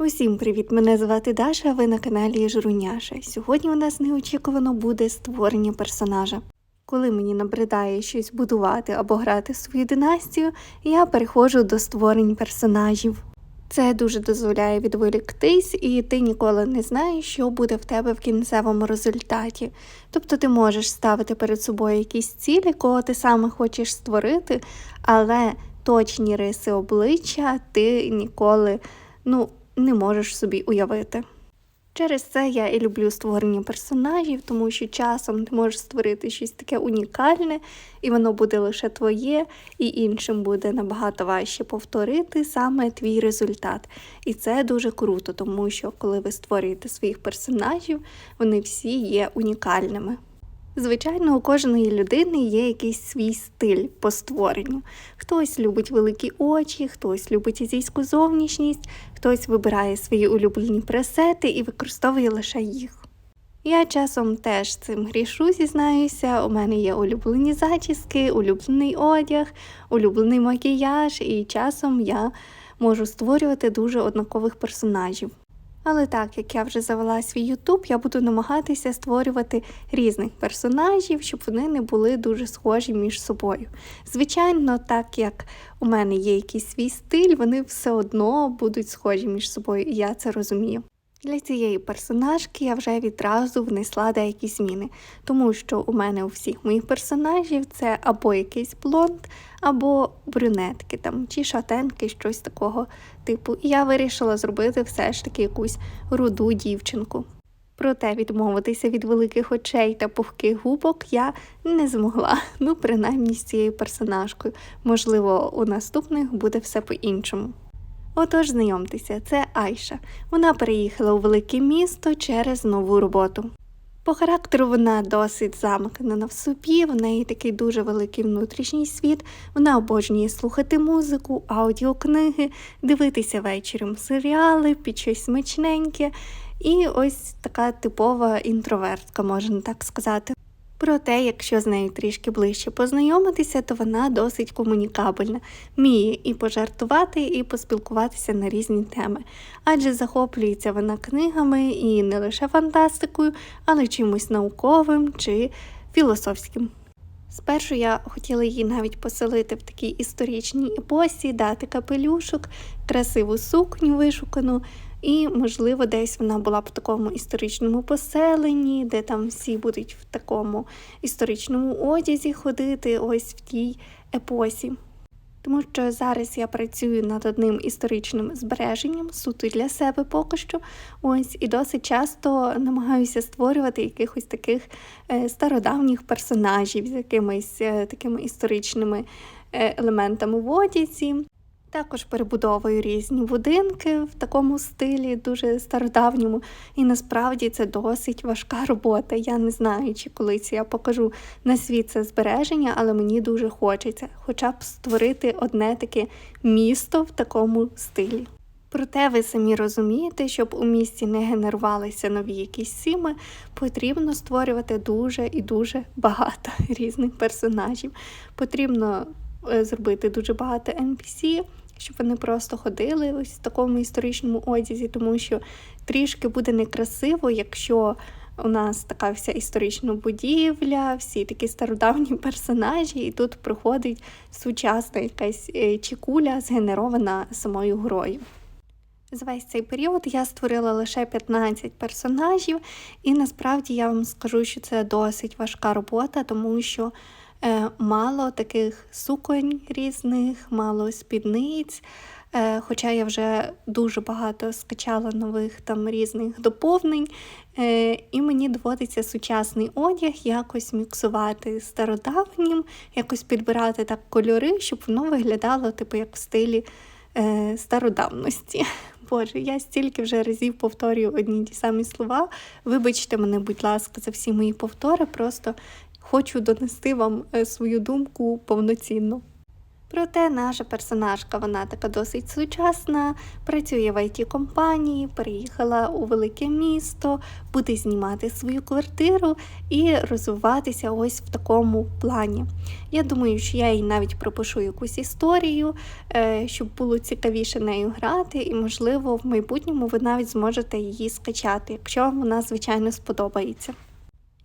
Усім привіт! Мене звати Даша, ви на каналі Жруняша. Сьогодні у нас неочікувано буде створення персонажа. Коли мені набридає щось будувати або грати в свою династію, я переходжу до створень персонажів. Це дуже дозволяє відволіктись, і ти ніколи не знаєш, що буде в тебе в кінцевому результаті. Тобто ти можеш ставити перед собою якісь цілі, кого ти саме хочеш створити, але точні риси обличчя ти ніколи ну, не можеш собі уявити. Через це я і люблю створення персонажів, тому що часом ти можеш створити щось таке унікальне, і воно буде лише твоє, і іншим буде набагато важче повторити саме твій результат. І це дуже круто, тому що коли ви створюєте своїх персонажів, вони всі є унікальними. Звичайно, у кожної людини є якийсь свій стиль по створенню. Хтось любить великі очі, хтось любить азійську зовнішність, хтось вибирає свої улюблені пресети і використовує лише їх. Я часом теж цим грішу, зізнаюся. У мене є улюблені зачіски, улюблений одяг, улюблений макіяж, і часом я можу створювати дуже однакових персонажів. Але так як я вже завела свій Ютуб, я буду намагатися створювати різних персонажів, щоб вони не були дуже схожі між собою. Звичайно, так як у мене є якийсь свій стиль, вони все одно будуть схожі між собою, і я це розумію. Для цієї персонажки я вже відразу внесла деякі зміни, тому що у мене у всіх моїх персонажів це або якийсь блонд, або брюнетки там, чи шатенки, щось такого типу. І я вирішила зробити все ж таки якусь руду дівчинку. Проте відмовитися від великих очей та пухких губок я не змогла, ну принаймні з цією персонажкою. Можливо, у наступних буде все по-іншому. Отож, знайомтеся, це Айша. Вона переїхала у велике місто через нову роботу. По характеру вона досить замкнена в собі, в неї такий дуже великий внутрішній світ. Вона обожнює слухати музику, аудіокниги, дивитися вечором серіали, під щось смачненьке. І ось така типова інтровертка, можна так сказати. Проте, якщо з нею трішки ближче познайомитися, то вона досить комунікабельна, вміє і пожартувати, і поспілкуватися на різні теми, адже захоплюється вона книгами і не лише фантастикою, але чимось науковим чи філософським. Спершу я хотіла її навіть поселити в такій історичній епосі, дати капелюшок, красиву сукню вишукану. І, можливо, десь вона була б в такому історичному поселенні, де там всі будуть в такому історичному одязі ходити, ось в тій епосі. Тому що зараз я працюю над одним історичним збереженням, суто для себе поки що. Ось і досить часто намагаюся створювати якихось таких е, стародавніх персонажів з якимись е, такими історичними е, елементами в одязі. Також перебудовую різні будинки в такому стилі, дуже стародавньому, і насправді це досить важка робота. Я не знаю, чи колись я покажу на світ це збереження, але мені дуже хочеться, хоча б створити одне таке місто в такому стилі. Проте ви самі розумієте, щоб у місті не генерувалися нові якісь сіми, потрібно створювати дуже і дуже багато різних персонажів. Потрібно зробити дуже багато NPC, щоб вони просто ходили ось в такому історичному одязі, тому що трішки буде некрасиво, якщо у нас така вся історична будівля, всі такі стародавні персонажі, і тут проходить сучасна якась е, чекуля, згенерована самою грою. За весь цей період я створила лише 15 персонажів, і насправді я вам скажу, що це досить важка робота, тому що Е, мало таких суконь різних, мало спідниць. Е, хоча я вже дуже багато скачала нових там різних доповнень, е, і мені доводиться сучасний одяг якось міксувати стародавнім, якось підбирати так кольори, щоб воно виглядало типу як в стилі стародавності. Боже, я стільки вже разів повторюю одні ті самі слова. Вибачте мене, будь ласка, за всі мої повтори. Просто хочу донести вам е, свою думку повноцінно. Проте наша персонажка, вона така досить сучасна, працює в it компанії переїхала у велике місто, буде знімати свою квартиру і розвиватися ось в такому плані. Я думаю, що я їй навіть пропишу якусь історію, е, щоб було цікавіше нею грати, і, можливо, в майбутньому ви навіть зможете її скачати, якщо вона, звичайно, сподобається.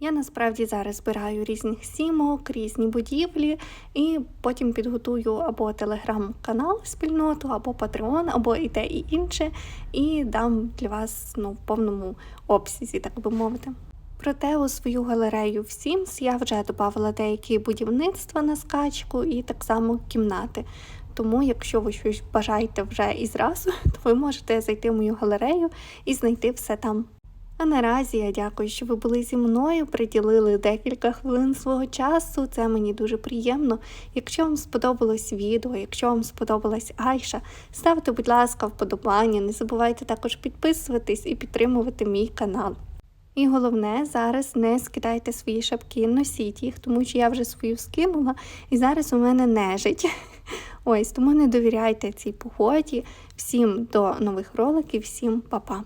Я насправді зараз збираю різних сімок, різні будівлі, і потім підготую або телеграм-канал спільноту, або Патреон, або і те, і інше, і дам для вас ну, в повному обсязі, так би мовити. Проте у свою галерею в Sims я вже додавала деякі будівництва на скачку і так само кімнати. Тому, якщо ви щось бажаєте вже і зразу, то ви можете зайти в мою галерею і знайти все там. А наразі я дякую, що ви були зі мною, приділили декілька хвилин свого часу. Це мені дуже приємно. Якщо вам сподобалось відео, якщо вам сподобалась Айша, ставте, будь ласка, вподобання. Не забувайте також підписуватись і підтримувати мій канал. І головне, зараз не скидайте свої шапки, носіть їх, тому що я вже свою скинула, і зараз у мене нежить. Ось тому не довіряйте цій погоді. Всім до нових роликів, всім па-па.